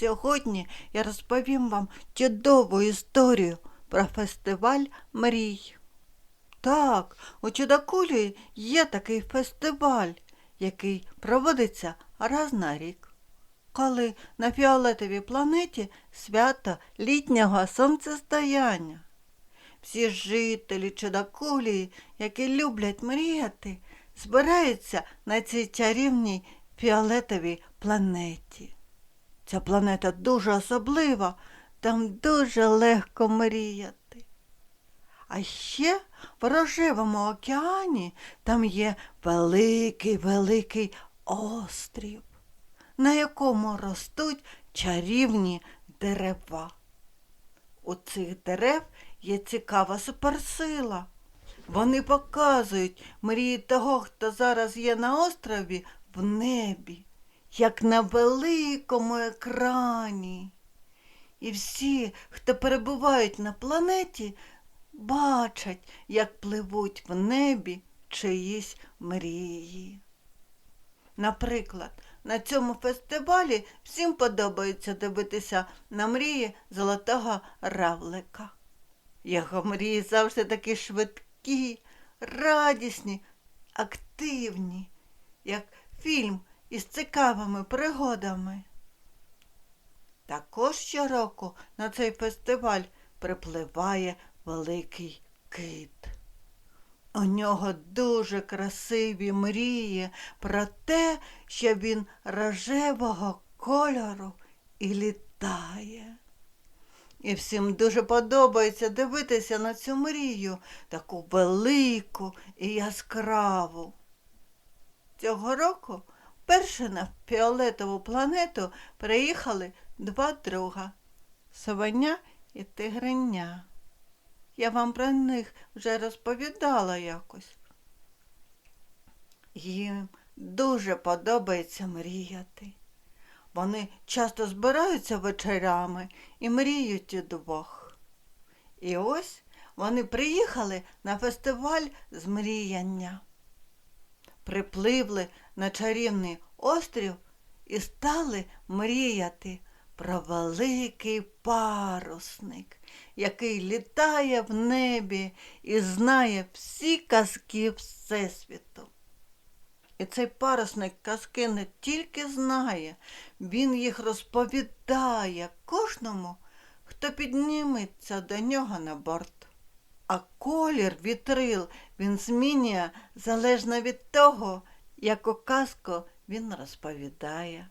Сьогодні я розповім вам чудову історію про фестиваль мрій. Так, у Чудакулі є такий фестиваль, який проводиться раз на рік, коли на фіолетовій планеті свято літнього сонцестояння. Всі жителі Чудакулії, які люблять мріяти, збираються на цій чарівній фіолетовій планеті. Ця планета дуже особлива, там дуже легко мріяти. А ще в рожевому океані там є великий великий острів, на якому ростуть чарівні дерева. У цих дерев є цікава суперсила. Вони показують мрії того, хто зараз є на острові в небі, як на великому екрані. І всі, хто перебувають на планеті, бачать, як пливуть в небі чиїсь мрії. Наприклад, на цьому фестивалі всім подобається дивитися на мрії золотого равлика. Його мрії завжди такі швидкі, радісні, активні, як фільм із цікавими пригодами. Також щороку на цей фестиваль припливає великий кит. У нього дуже красиві мрії про те, що він рожевого кольору і літає. І всім дуже подобається дивитися на цю мрію, таку велику і яскраву. Цього року перше на фіолетову планету приїхали два друга совеня і тигриня. Я вам про них вже розповідала якось. Їм дуже подобається мріяти. Вони часто збираються вечорами і мріють удвох. І ось вони приїхали на фестиваль з мріяння. Припливли на чарівний острів і стали мріяти про великий парусник, який літає в небі і знає всі казки Всесвіту. І цей парусник казки не тільки знає, він їх розповідає кожному, хто підніметься до нього на борт. А колір вітрил він змінює залежно від того, яку казку він розповідає.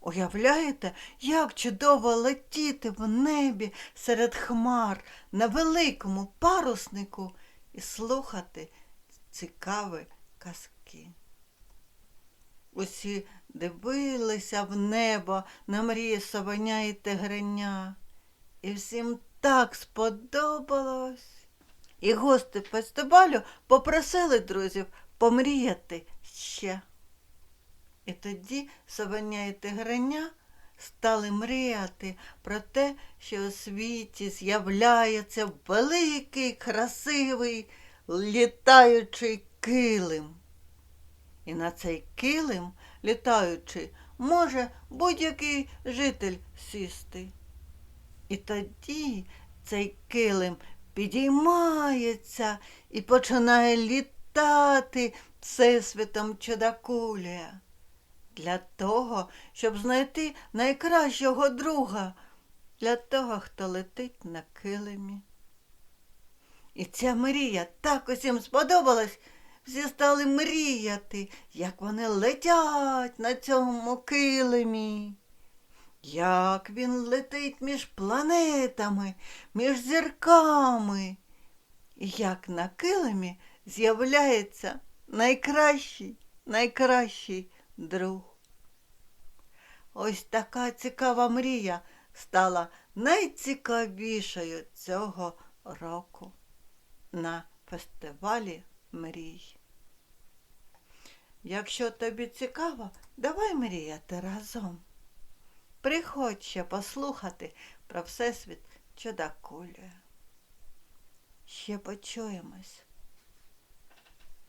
Уявляєте, як чудово летіти в небі серед хмар на великому паруснику і слухати цікаві казки. Усі дивилися в небо на мрії совеня і тигреня, і всім так сподобалось. І гости фестивалю попросили друзів помріяти ще. І тоді совеня і тигреня стали мріяти про те, що у світі з'являється великий, красивий, літаючий килим. І на цей килим, літаючи, може будь-який житель сісти. І тоді цей килим підіймається і починає літати всесвітом чудакулія. Для того, щоб знайти найкращого друга, для того, хто летить на килимі. І ця мрія так усім сподобалась, всі стали мріяти, як вони летять на цьому килимі. Як він летить між планетами, між зірками, і як на килимі з'являється найкращий, найкращий друг. Ось така цікава мрія стала найцікавішою цього року на фестивалі мрій. Якщо тобі цікаво, давай мріяти разом. Приходь ще послухати про Всесвіт чудакулює. Ще почуємось.